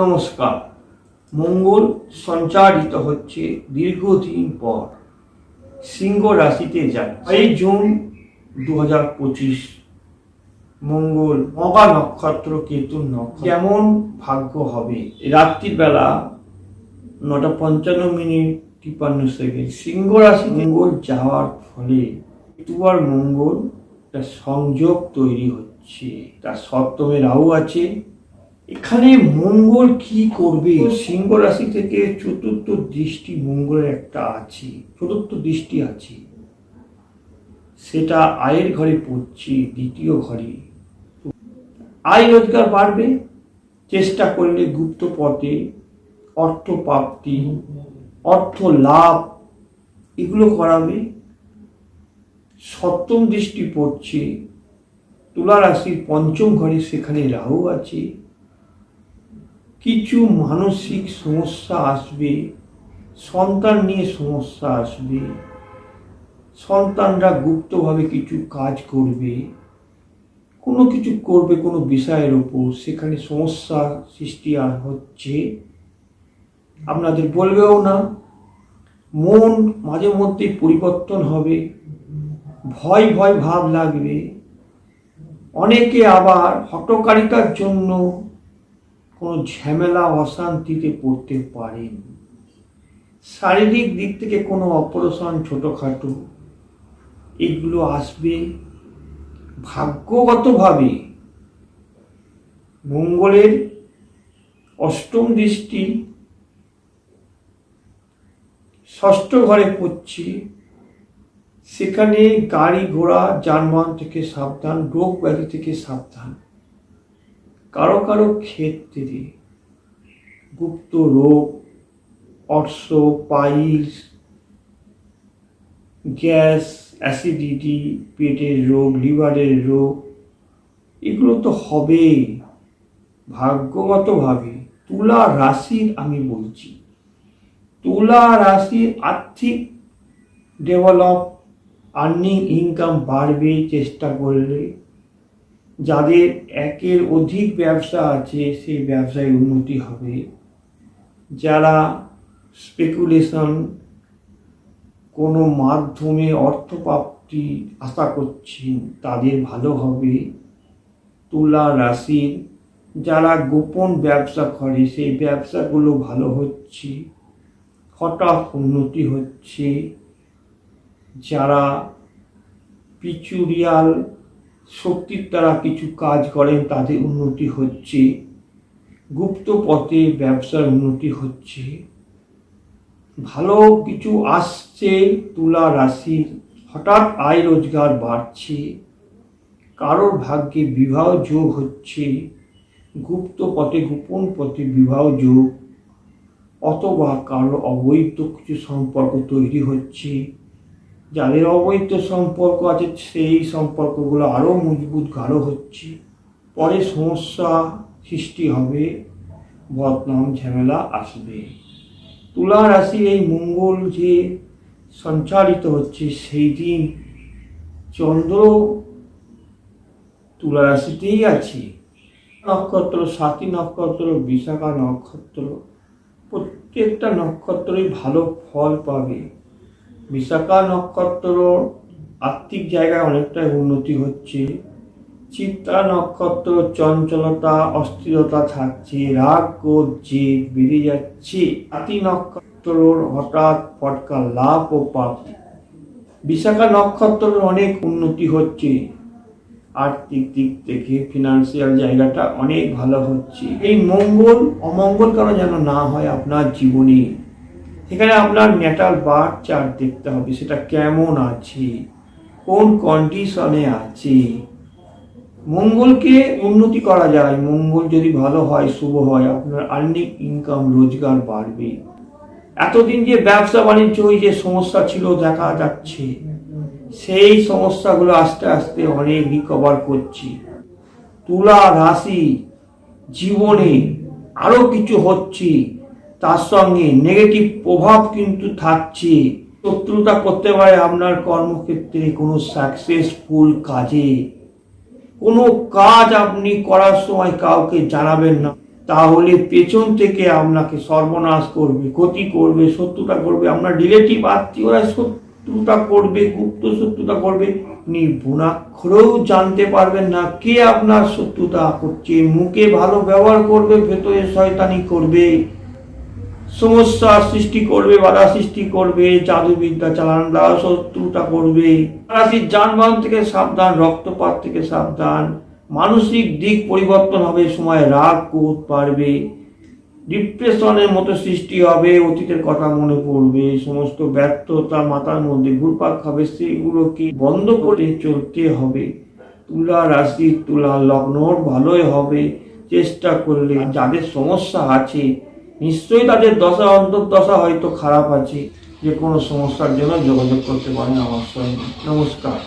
নমস্কার। মঙ্গল সঞ্চারিত হচ্ছে দীর্ঘদিন পর সিংহ রাশিতে যায়। এই জুন দু হাজার পঁচিশ মঙ্গল মগা নক্ষত্র কেতু নক্ষত্র। কেমন ভাগ্য হবে? রাত্রিবেলা নটা পঞ্চান্ন মিনিট তিপ্পান্ন সেকেন্ড। সিংহ রাশি মঙ্গল যাওয়ার ফলে কেতু আর মঙ্গল একটা সংযোগ তৈরি হচ্ছে। তার সপ্তমে রাহু আছে। এখানে মঙ্গল কি করবে? সিংহ রাশি থেকে চতুর্থ দৃষ্টি মঙ্গলের একটা আছে, চতুর্থ দৃষ্টি আছে। সেটা আয়ের ঘরে পড়ছে, দ্বিতীয় ঘরে। আয় রোজগার বাড়বে, চেষ্টা করলে গুপ্ত পথে অর্থ প্রাপ্তি, অর্থ লাভ, এগুলো করাবে। সপ্তম দৃষ্টি পড়ছে, তুলা রাশির পঞ্চম ঘরে সেখানে রাহু আছে। কিছু মানসিক সমস্যা আসবে, সন্তান নিয়ে সমস্যা আসবে, সন্তানরা গুপ্তভাবে কিছু কাজ করবে, কোনো কিছু করবে কোনো বিষয়ের ওপর, সেখানে সমস্যা সৃষ্টি হচ্ছে। আপনাদের বলবেও না, মন মাঝে মধ্যে পরিবর্তন হবে, ভয় ভয় ভাব লাগবে। অনেকে আবার হটকারিতার জন্য কোনো ঝামেলা, অশান্তিতে পড়তে পারেন। শারীরিক দিক থেকে কোনো অপারেশন ছোটোখাটো, এগুলো আসবে ভাগ্যগতভাবে। মঙ্গলের অষ্টম দৃষ্টি ষষ্ঠ ঘরে পড়ছে। সেখানে গাড়ি ঘোড়া, যানবাহন থেকে সাবধান, রোগ ব্যাধি থেকে সাবধান। কারও কারও ক্ষেত্রে গুপ্ত রোগ অর্শ পাইলস, গ্যাস, অ্যাসিডিটি, পেটের রোগ, লিভারের রোগ, এগুলো তো হবেই। ভাগ্যগতভাবে তুলা রাশির আমি বলছি। তুলা রাশির আর্থিক ডেভেলপ আর্নিং ইনকাম বাড়বে, চেষ্টা করলে যাদের একের অধিক ব্যবসা আছে, সেই ব্যবসায় উন্নতি হবে। যারা স্পেকুলেশন কোনো মাধ্যমে অর্থপ্রাপ্তি আশা করছেন, তাদের ভালো হবে। তুলা রাশির যারা গোপন ব্যবসা করে, সেই ব্যবসাগুলো ভালো হচ্ছে। হঠাৎ উন্নতি হচ্ছে। যারা পিচুরিয়াল শক্তির দ্বারা কিছু কাজ করেন, তাদের উন্নতি হচ্ছে। গুপ্ত পথে ব্যবসার উন্নতি হচ্ছে। ভালো কিছু আসছে, তুলা রাশির হঠাৎ আয় রোজগার বাড়ছে। কারোর ভাগ্যে বিবাহ যোগ হচ্ছে। গুপ্ত পথে, গোপন পথে বিবাহ যোগ। অথবা কারও অবৈধ কিছু সম্পর্ক তৈরি হচ্ছে। যাদের অবৈধ সম্পর্ক আছে, সেই সম্পর্কগুলো আরও মজবুত, গাঢ় হচ্ছে। পরে সমস্যা সৃষ্টি হবে, বদনাম, ঝামেলা আসবে। তুলা রাশি এই মঙ্গল যে সঞ্চারিত হচ্ছে, সেই দিন চন্দ্র তুলা রাশিতেই আছে। নক্ষত্র, সাতী নক্ষত্র, বিশাখা নক্ষত্র, প্রত্যেকটা নক্ষত্রই ভালো ফল পাবে। বিশাখা নক্ষত্র আর্থিক জায়গায় অনেকটাই উন্নতি হচ্ছে। চিত্রা নক্ষত্র চঞ্চলতা, অস্থিরতা থাকছে, রাগ ক্রোধ জেদ বেড়ে যাচ্ছে। হাতি নক্ষত্রর হঠাৎ ফটকা লাভ ও প্রাপ্তি বিশাখা নক্ষত্রের অনেক উন্নতি হচ্ছে। আর্থিক দিক থেকে ফিনান্সিয়াল জায়গাটা অনেক ভালো হচ্ছে। এই মঙ্গল, অমঙ্গল কেন যেন না হয় আপনার জীবনে। এখানে আপনার মেটাল বার চার্ট দেখতে হবে, সেটা কেমন আছে, কোন কন্ডিশনে আছে। মঙ্গলকে উন্নতি করা যায়, মঙ্গল যদি ভালো হয়, শুভ হয়, আপনার আর্নিং ইনকাম রোজগার বাড়বে। এতদিন যে ব্যবসা বাণিজ্য ওই যে সমস্যা ছিল, দেখা যাচ্ছে। সেই সমস্যাগুলো আস্তে আস্তে অনেক রিকভার করছি। তুলা রাশি জীবনে আরও কিছু হচ্ছে। তার সঙ্গে নেগেটিভ প্রভাব কিন্তু থাকছে। শত্রুতা করতে পারে আপনার কর্মক্ষেত্রে কোনো সাকসেসফুল কাজে। কোনো কাজ আপনি করার সময় কাউকে জানাবেন না। তাহলে পেছন থেকে আপনাকে সর্বনাশ করবে, ক্ষতি করবে, শত্রুতা করবে। আপনার রিলেটিভ আত্মীয়রা শত্রুতা করবে, গুপ্ত শত্রুতা করবে। আপনি বুনাক্ষরেও জানতে পারবেন না কে আপনার শত্রুতা করছে। মুখে ভালো ব্যবহার করবে, ভেতরে শয়তানি করবে। সমস্যা সৃষ্টি করবে, বাধা সৃষ্টি করবে, জাদুবিদ্যা চালান দ্বারা শত্রুতা করবে। রাশির যানবাহন থেকে সাবধান, রক্তপাত থেকে সাবধান। মানসিক দিক পরিবর্তন হবে, সময় রাগ ক্রোধ পারবে ডিপ্রেশনের মতো সৃষ্টি হবে, অতীতের কথা মনে পড়বে। সমস্ত ব্যর্থতা মাথার মধ্যে ঘুরপাক খাবে, সেগুলোকে বন্ধ করে চলতে হবে। তুলা রাশি, তুলা লগ্ন, ভালোই হবে। চেষ্টা করলে যাদের সমস্যা আছে নিশ্চয়ই তাদের দশা, অন্তর্দশা হয়তো খারাপ আছে, যে কোনো সমস্যার জন্য যোগাযোগ করতে পারেন আমার সঙ্গে নমস্কার।